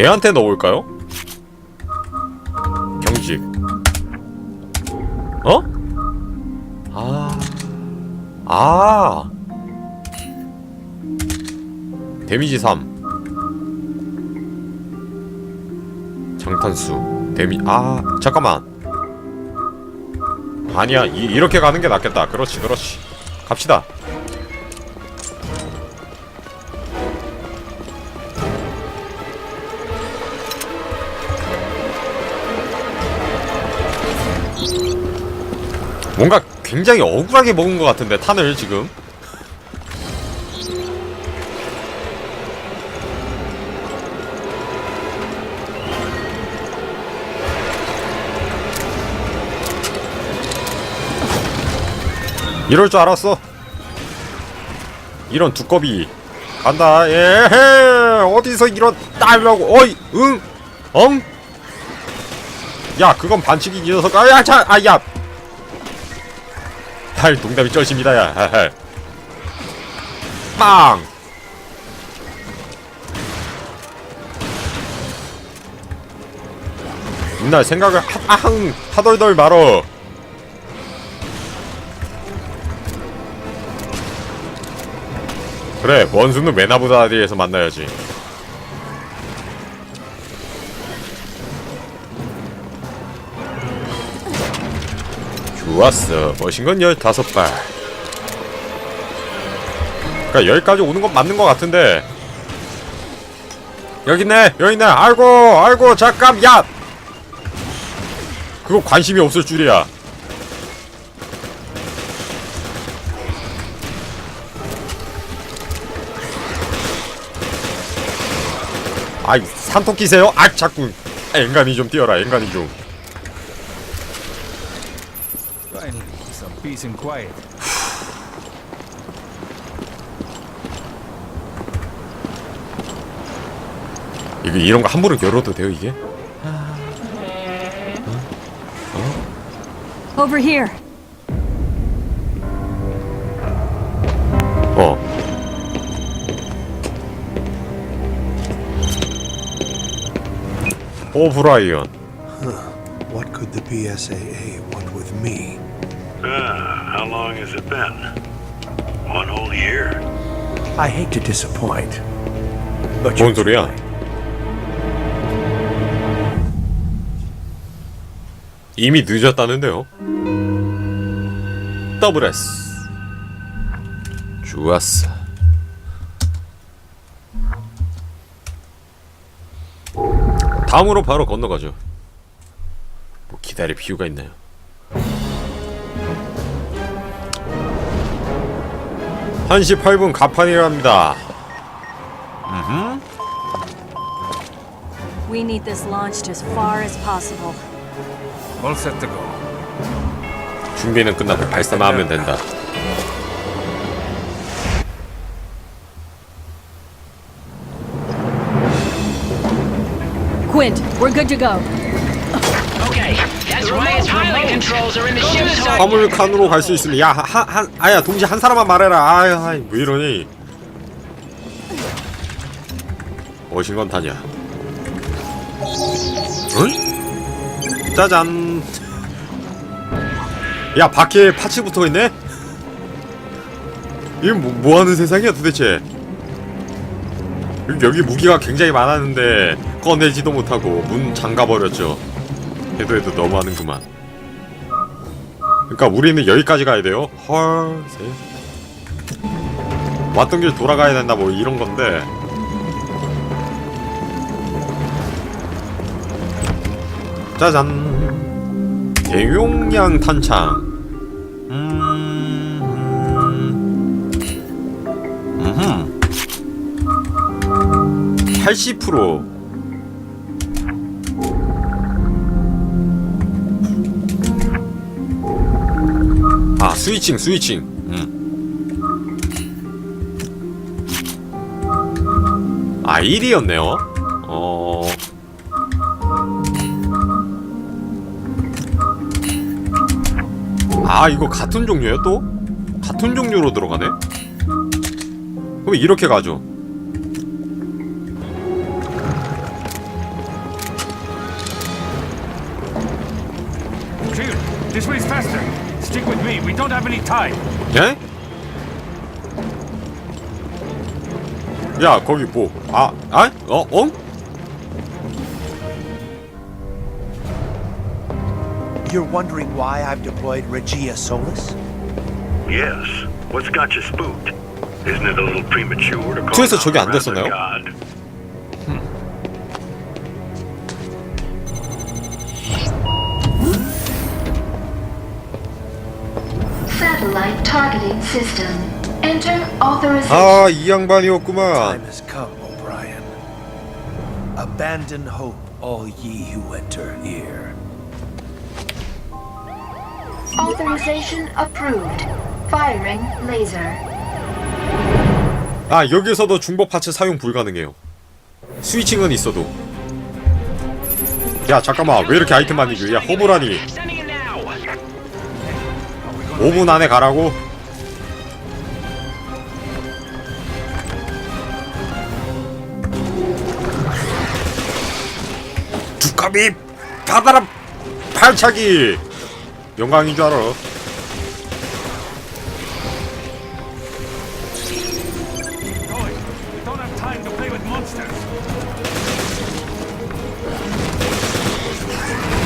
얘한테 넣을까요? 경직 어? 아... 아... 데미지 3 장탄수. 데미... 아... 잠깐만. 아니야 이, 이렇게 가는 게 낫겠다. 그렇지 그렇지. 갑시다 뭔가 굉장히 억울하게 먹은 것 같은데 탄을 지금. 이럴 줄 알았어. 이런 두꺼비. 간다. 예헤! 어디서 이런 딸라고. 어이 응? 엉? 야 그건 반칙이 이 녀석 아야 자 아야 할 농담이 쩔십니다 야. 하하. 빵! 맨날 생각을 하, 아항 하덜덜 말어. 그래 원수는 메나부다리에서 만나야지 좋았어. 머신건 15발. 그니까 여기까지 오는 건 맞는 것 같은데. 여기 있네 여기 있네. 아이고 아이고 잠깐 야! 그거 관심이 없을 줄이야. 아이 산토 끼세요? 아 자꾸. 앵간히 좀 뛰어라 앵간히 좀 peace and quiet. 이게 이런 거 함부로 열어도 돼요 이게? Over here. 어 오브라이언 What could the BSAA want with me? Year? I hate to disappoint. But 뭔 소리야? 이미 늦었다는데요? 더블 S 좋았어 다음으로 바로 건너가죠 뭐 기다릴 필요가 있나요? 한시 8분 가판이랍니다 We need this launched as far as possible. All set to go. 준비는 끝나고 발사만 하면 된다 Quint, we're good to go. Okay, that's Ryan's 화물칸으로 갈 수 있으면 야한 아야 동시에 한 사람만 말해라. 아유 아이 왜 이러니? 어신 건 타냐? 응? 짜잔. 야 바퀴에 파츠 붙어있네? 이건 뭐, 뭐하는 세상이야 도대체? 여기, 여기 무기가 굉장히 많았는데 꺼내지도 못하고 문 잠가버렸죠. 해도 해도 너무하는구만 그러니까 우리는 여기까지 가야 돼요. 헐, 세. 왔던 길 돌아가야 된다 뭐 이런 건데. 짜잔. 대용량 탄창. 음. 음. 80% 아 스위칭 스위칭 음. 아 1이었네요 어... 아 이거 같은 종류예요 또? 같은 종류로 들어가네? 그럼 이렇게 가죠 This way's faster. Stick with me. We don't have any time. 예? 야 거기 뭐 아, 아? 어? 어? You're wondering why I've deployed Regia Solis? Yes. What's got you spooked? Isn't it a little premature to call 투에서 down 저게 안 the wrath of 됐었나요? God? Targeting system. Enter authorization. 아 이 양반이었구만 Time has come, O'Brien. Abandon hope, all ye who enter here. Authorization approved. Firing laser. 아 여기서도 중복 파츠 사용 불가능해요 스위칭은 있어도 야 잠깐만 왜 이렇게 아이템 많이 줘? 야 허브라니 Sending it now. 5분 안에 가라고? 두꺼비 받아라 발차기 영광인 줄 알아 monsters.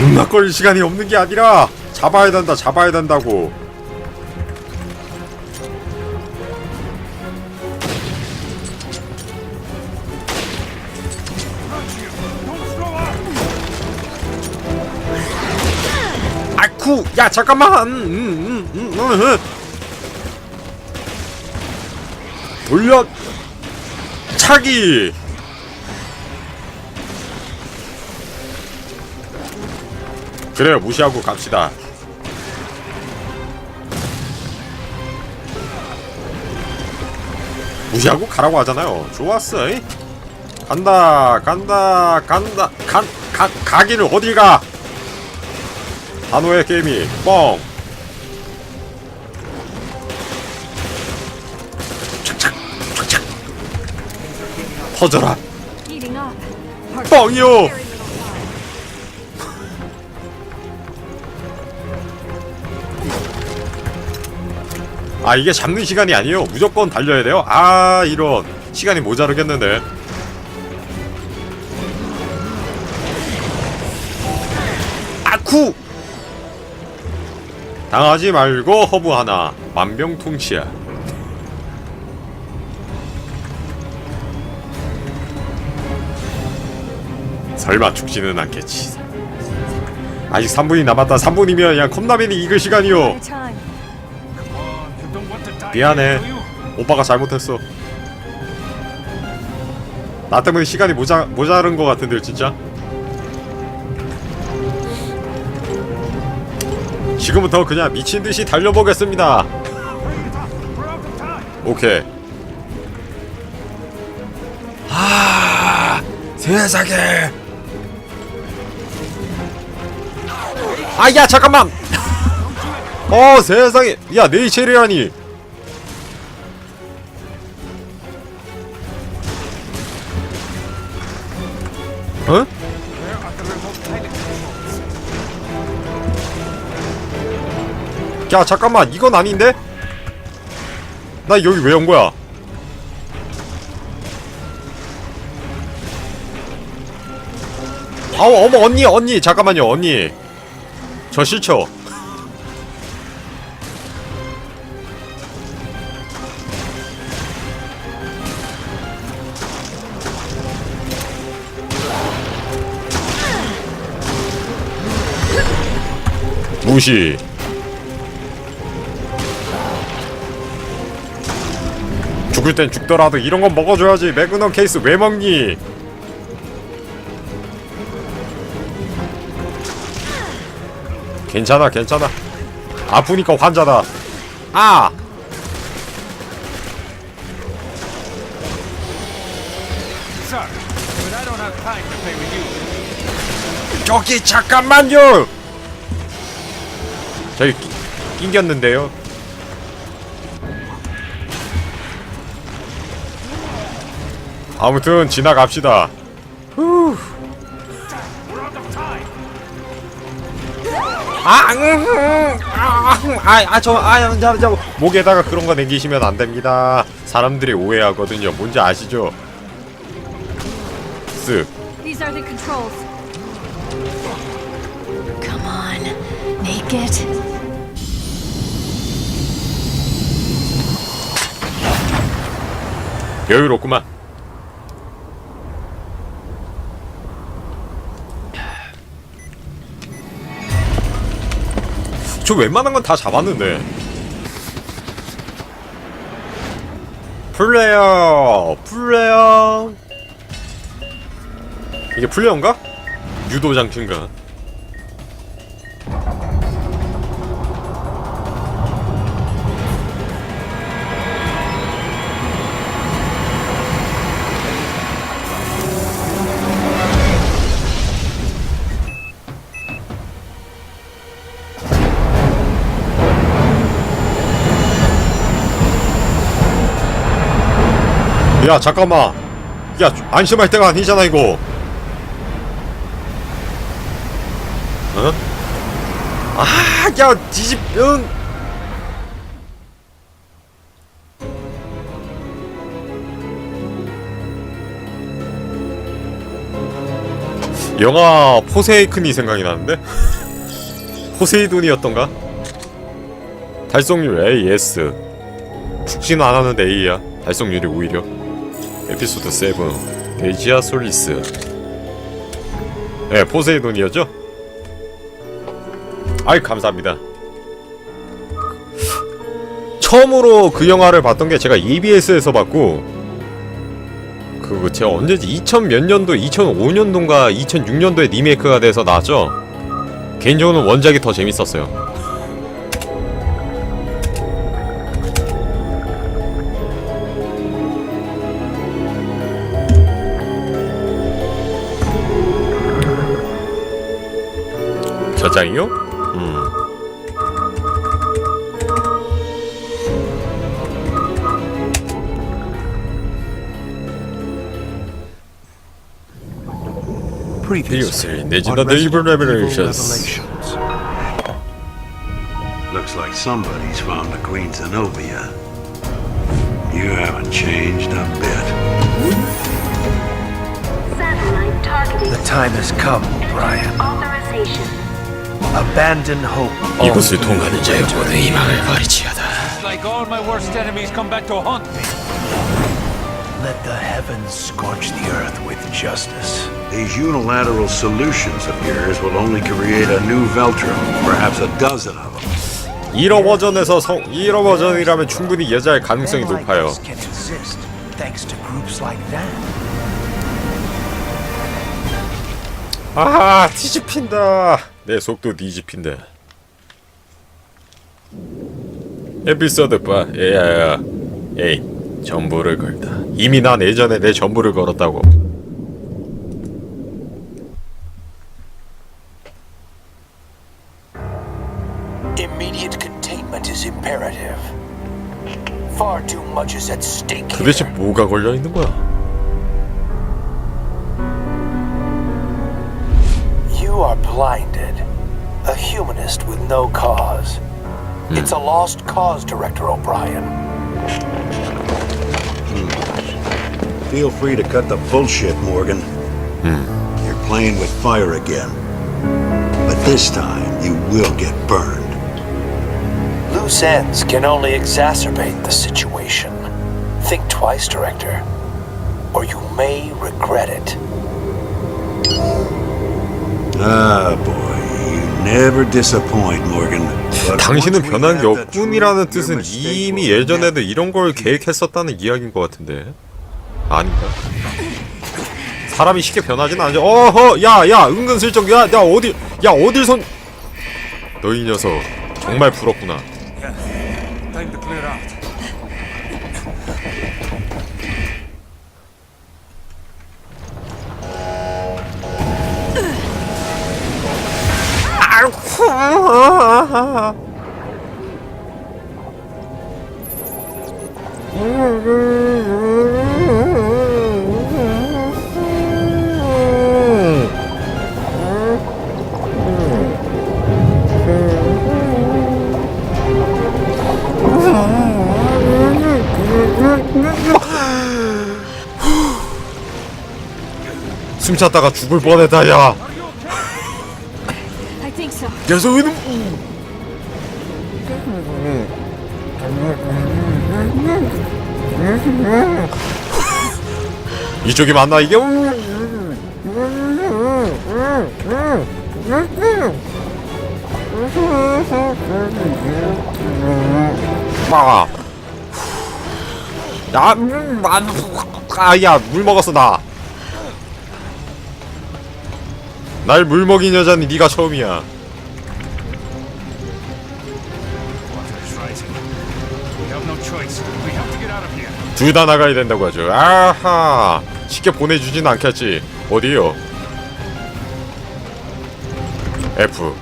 눈나걸 시간이 없는 게 아니라 잡아야 된다 잡아야 된다고 야 잠깐만. 음, 음, 음, 음, 음. 돌려. 차기. 그래요 무시하고 갑시다. 무시하고 가라고 하잖아요. 좋았어 이. 간다 간다 간다. 간, 가, 가기를 어딜 가 단호의 게임이 뻥. 착착 착착. 터져라. 뻥이요. 아 이게 잡는 시간이 아니에요. 무조건 달려야 돼요. 아 이런. 시간이 모자르겠는데. 아쿠 당하지 말고 허브 하나 만병통치야 설마 죽지는 않겠지 아직 3분이 남았다 3분이면 그냥 컵라면이 익을 시간이요. 미안해. 오빠가 잘못했어. 나 때문에 시간이 모자 모자른 것 같은데 진짜. 지금부터 그냥 미친 듯이 달려보겠습니다. 오케이. 아 세상에. 아야 잠깐만. 어 세상에. 야 네이체리아니. 어? 야 잠깐만 이건 아닌데? 나 여기 왜 온 거야? 아우 어머 언니 언니 잠깐만요 언니 저 싫죠? 무시 죽을 땐 죽더라도 이런 건 먹어줘야지. 매그넘 케이스 왜 먹니? 괜찮아 괜찮아. 아프니까 환자다. 아. 저기 잠깐만요! 저기 끼, 낑겼는데요 아무튼 지나갑시다 time. 아, 음, 음, 아, 음, 아, 아, 저, 아, 저, 저, 목에다가 그런 거 남기시면 안 됩니다. 사람들이 오해하거든요. 뭔지 아시죠? 쓱. These are the controls. Come on, make it. 여유롭구만. 저 웬만한 건 다 잡았는데. 플레어, 플레어. 이게 플레어인가? 유도 장치인가? 야 잠깐만. 야 안심할 때가 아니잖아 이거. 어? 아야 뒤집 응. 영화 포세이큰이 생각이 나는데? 포세이돈이었던가? 달성률 A S. 죽지는 않았는데 A야. 달성률이 오히려 에피소드 7 데지아 솔리스. 네 포세이돈이었죠? 아이 감사합니다. 처음으로 그 영화를 봤던 게 제가 EBS에서 봤고 그거 제가 언제지 2000 몇 년도 2005년도인가 2006년도에 리메이크가 돼서 나왔죠? 개인적으로는 원작이 더 재밌었어요 저장이요? 음. Previously, Previously, Legend on of the Evil Resident Revelations. Revelations. Looks like somebody's found the Queen Zenobia. You haven't changed a bit. Satellite targeting The time has come, O'Brien. authorization. Abandon hope. 이곳을 통하는 자여 모두 희망을 버리지어다. It's like all my worst enemies come back to haunt me. Let the heavens scorch the earth with justice. These unilateral solutions of yours will only create a new Veltro, perhaps a dozen of them. 1호 버전에서 성 1호 버전이라면 충분히 여자일 가능성이 Men like 높아요. us can exist thanks to groups like that. 아하 뒤집힌다. 내 속도 뒤집힌다. 에피소드 봐. 에야야. 에이 전부를 걸다. 이미 난 예전에 내 전부를 걸었다고. 도대체 뭐가 걸려 있는 거야? You are blinded. A humanist with no cause. It's a lost cause, Director O'Brien. Feel free to cut the bullshit, Morgan. You're playing with fire again. But this time, you will get burned. Loose ends can only exacerbate the situation. Think twice, Director, or you may regret it. Ah, boy. 당신은 변한 게 없군이라는 뜻은 이미 예전에도 이런 걸 계획했었다는 이야기인 것 같은데 아닌가? 사람이 쉽게 변하진 않죠. 어허, 야, 야, 은근슬쩍, 야, 야 어디, 야 어딜 손? 너이 녀석 정말 부럽구나. 숨 찼다가 죽을 뻔했다 야. 계속 이놈 이쪽이 맞나 이게 아. 야, 음, 안, 아, 야, 물 먹었어 나. 날 물 먹인 여자는 네가 처음이야. 둘 다 나가야 된다고 하죠. 아하, 쉽게 보내주진 않겠지. 어디요? F.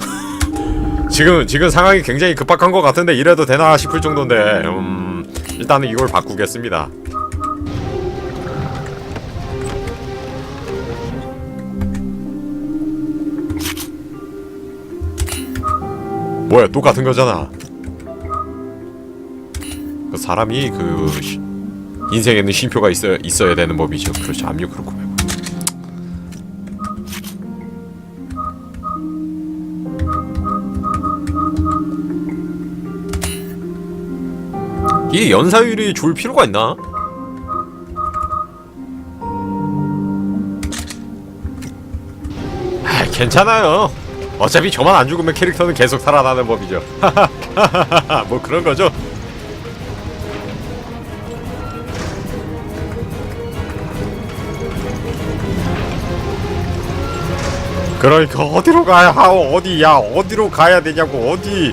지금 지금 상황이 굉장히 급박한 것 같은데 이래도 되나 싶을 정도인데, 음, 일단은 이걸 바꾸겠습니다. 뭐야 똑같은 거잖아. 그 사람이 그 시- 인생에는 쉼표가 있어 있어야 되는 법이죠. 그렇죠. 압류 그렇고 말고. 이 연사율이 줄 필요가 있나? 아, 괜찮아요. 어차피 저만 안 죽으면 캐릭터는 계속 살아나는 법이죠. 뭐 그런 거죠. 그러니까 어디로 가야 하오 어디야 어디로 가야 되냐고 어디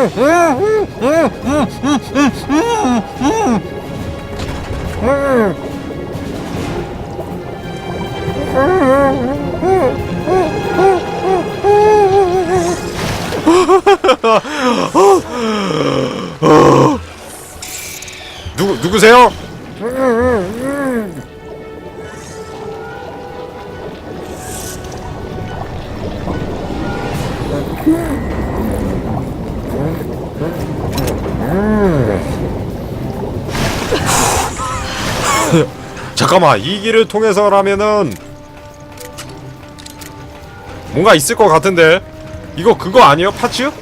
누구 잠깐만 이 길을 통해서라면은 뭔가 있을 것 같은데 이거 그거 아니에요 파츠?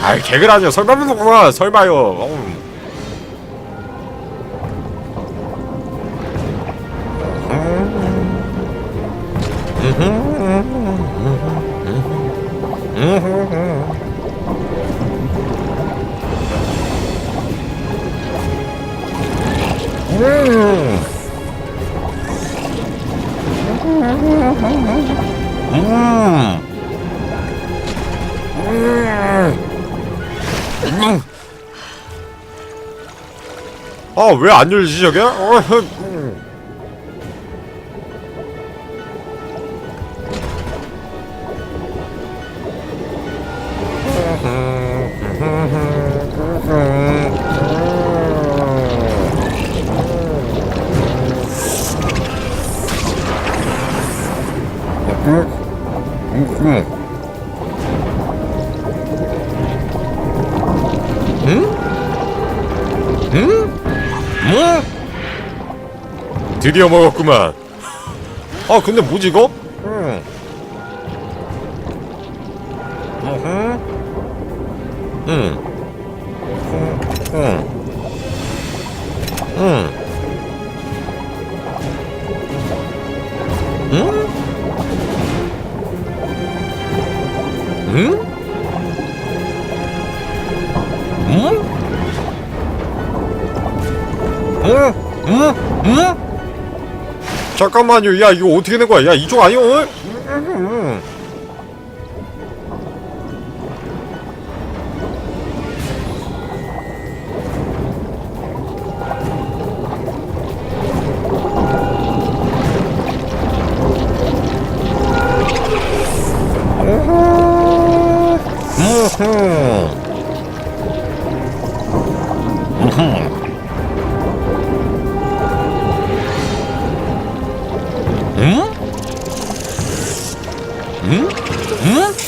아이 개그 아니요 설마 설마요 어. 왜 안 열리지 저게? 어, 음. 드디어 먹었구만. 아 근데 뭐지 이거? 응. 응. 응. 응. 응. 잠깐만요. 야, 이거 어떻게 된 거야? 야, 이쪽 아니요? 응? 응. 응? 응? 응?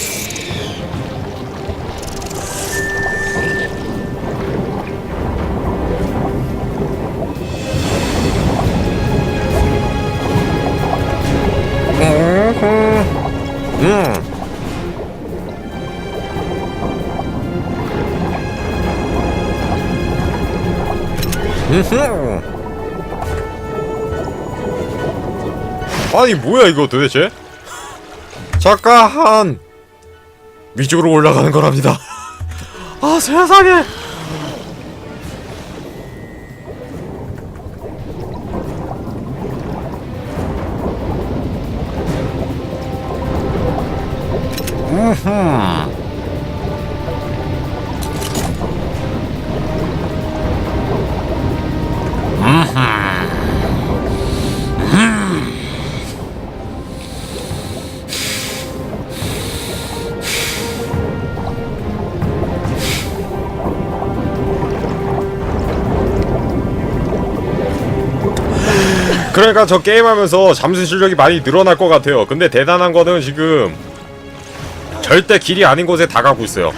아니 뭐야 이거 도대체? 잠깐 위쪽으로 올라가는 거랍니다. 아 세상에. 그러니까 저 게임하면서 잠수 실력이 많이 늘어날 것 같아요. 근데 대단한 거는 지금 절대 길이 아닌 곳에 다 가고 있어요.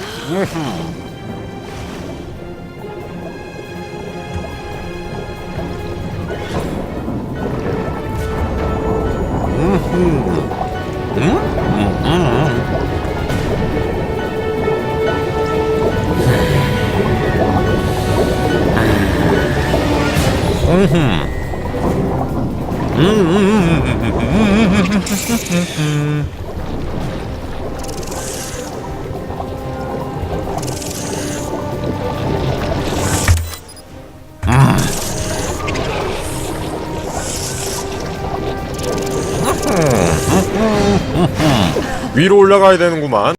위로 올라가야 되는구만.